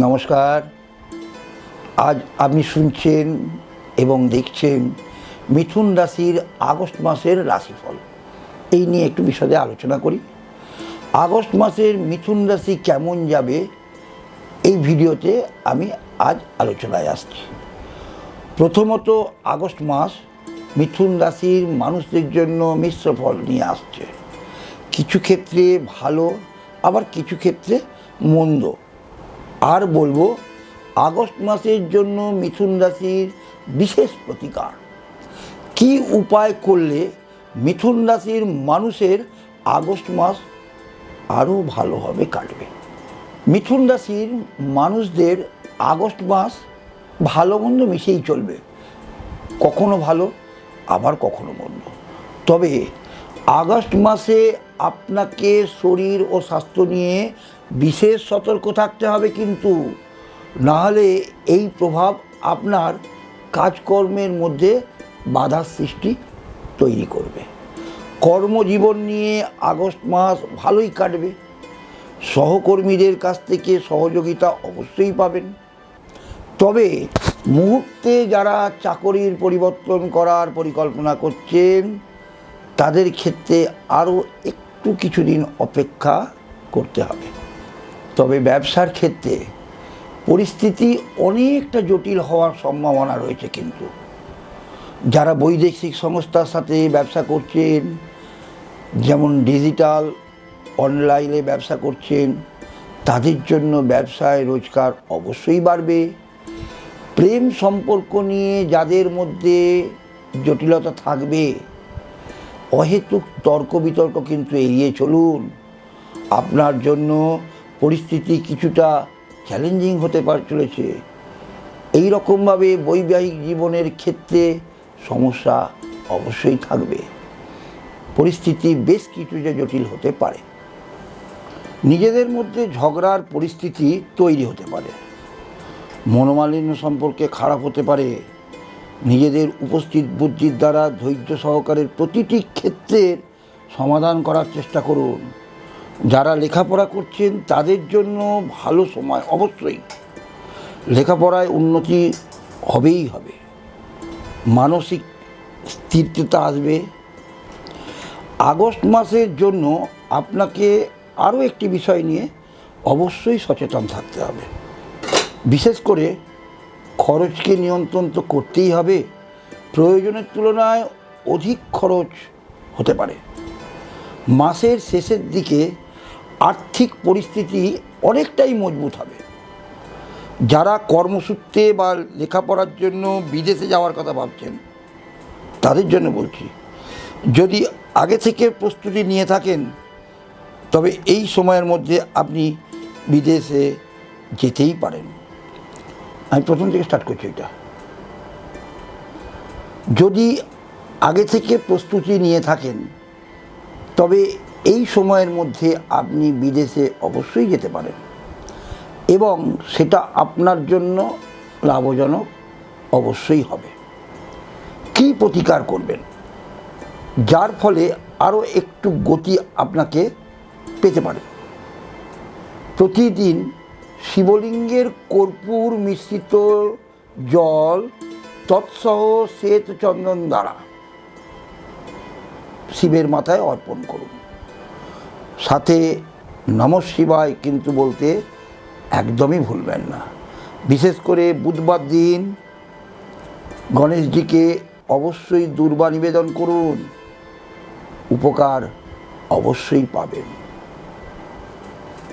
নমস্কার। আজ আপনি শুনছেন এবং দেখছেন মিথুন রাশির আগস্ট মাসের রাশিফল। এই নিয়ে একটু বিশদে আলোচনা করি। আগস্ট মাসের মিথুন রাশি কেমন যাবে, এই ভিডিওতে আমি আজ আলোচনায় আসছি। প্রথমত আগস্ট মাস মিথুন রাশির মানুষদের জন্য মিশ্র ফল নিয়ে আসছে। কিছু ক্ষেত্রে ভালো, আবার কিছু ক্ষেত্রে মন্দ। আর বলব, আগস্ট মাসের জন্য মিথুন রাশির বিশেষ প্রতিকার। কি উপায় করলে মিথুন রাশির মানুষের আগস্ট মাস আরও ভালোভাবে কাটবে? মিথুন রাশির মানুষদের আগস্ট মাস ভালো মন্দ মিশেই চলবে। কখনো ভালো, আবার কখনো মন্দ। তবে আগস্ট মাসে আপনাকে শরীর ও স্বাস্থ্য নিয়ে বিশেষ সতর্ক থাকতে হবে কিন্তু, নাহলে এই প্রভাব আপনার কাজকর্মের মধ্যে বাধার সৃষ্টি তৈরি করবে। কর্মজীবন নিয়ে আগস্ট মাস ভালোই কাটবে। সহকর্মীদের কাছ থেকে সহযোগিতা অবশ্যই পাবেন। তবে মুহূর্তে যারা চাকরির পরিবর্তন করার পরিকল্পনা করছেন তাদের ক্ষেত্রে আরও একটু কিছুদিন অপেক্ষা করতে হবে। তবে ব্যবসার ক্ষেত্রে পরিস্থিতি অনেকটা জটিল হওয়ার সম্ভাবনা রয়েছে কিন্তু। যারা বৈদেশিক সংস্থার সাথে ব্যবসা করছেন, যেমন ডিজিটাল, অনলাইনে ব্যবসা করছেন, তাদের জন্য ব্যবসায় রোজগার অবশ্যই বাড়বে। প্রেম সম্পর্ক নিয়ে যাদের মধ্যে জটিলতা থাকবে অহেতুক তর্ক বিতর্ক কিন্তু এড়িয়ে চলুন। আপনার জন্য পরিস্থিতি কিছুটা চ্যালেঞ্জিং হতে পার চলেছে। এই রকমভাবে বৈবাহিক জীবনের ক্ষেত্রে সমস্যা অবশ্যই থাকবে। পরিস্থিতি বেশ কিছু যে জটিল হতে পারে। নিজেদের মধ্যে ঝগড়ার পরিস্থিতি তৈরি হতে পারে। মনোমালিন্য সম্পর্কে খারাপ হতে পারে। নিজেদের উপস্থিত বুদ্ধির দ্বারা ধৈর্য সহকারের প্রতিটি ক্ষেত্রের সমাধান করার চেষ্টা করুন। যারা লেখাপড়া করছেন, তাদের জন্য ভালো সময় অবশ্যই। লেখাপড়ায় উন্নতি হবেই হবে। মানসিক স্থিরতা আসবে। আগস্ট মাসের জন্য আপনাকে আরও একটি বিষয় নিয়ে অবশ্যই সচেতন থাকতে হবে। বিশেষ করে খরচকে নিয়ন্ত্রণ তো করতেই হবে। প্রয়োজনের তুলনায় অধিক খরচ হতে পারে। মাসের শেষের দিকে আর্থিক পরিস্থিতি অনেকটাই মজবুত হবে। যারা কর্মসূত্রে বা লেখাপড়ার জন্য বিদেশে যাওয়ার কথা ভাবছেন, তাদের জন্য বলছি, যদি আগে থেকে প্রস্তুতি নিয়ে থাকেন, তবে এই সময়ের মধ্যে আপনি বিদেশে যেতেই পারেন। আমি প্রথম থেকে স্টার্ট করছি এটা। যদি আগে থেকে প্রস্তুতি নিয়ে থাকেন, তবে এই সময়ের মধ্যে আপনি বিদেশে অবশ্যই যেতে পারেন। এবং সেটা আপনার জন্য লাভজনক অবশ্যই হবে। কী প্রতিকার করবেন? যার ফলে আরও একটু গতি আপনাকে পেতে পারে। প্রতিদিন শিবলিঙ্গের কর্পূর মিশ্রিত জল তৎসহ শ্বেত চন্দন দ্বারা শিবের মাথায় অর্পণ করুন। সাথে নম শিবায় কিন্তু বলতে একদমই ভুলবেন না। বিশেষ করে বুধবার দিন গণেশজিকে অবশ্যই দুর্বা নিবেদন করুন। উপকার অবশ্যই পাবেন।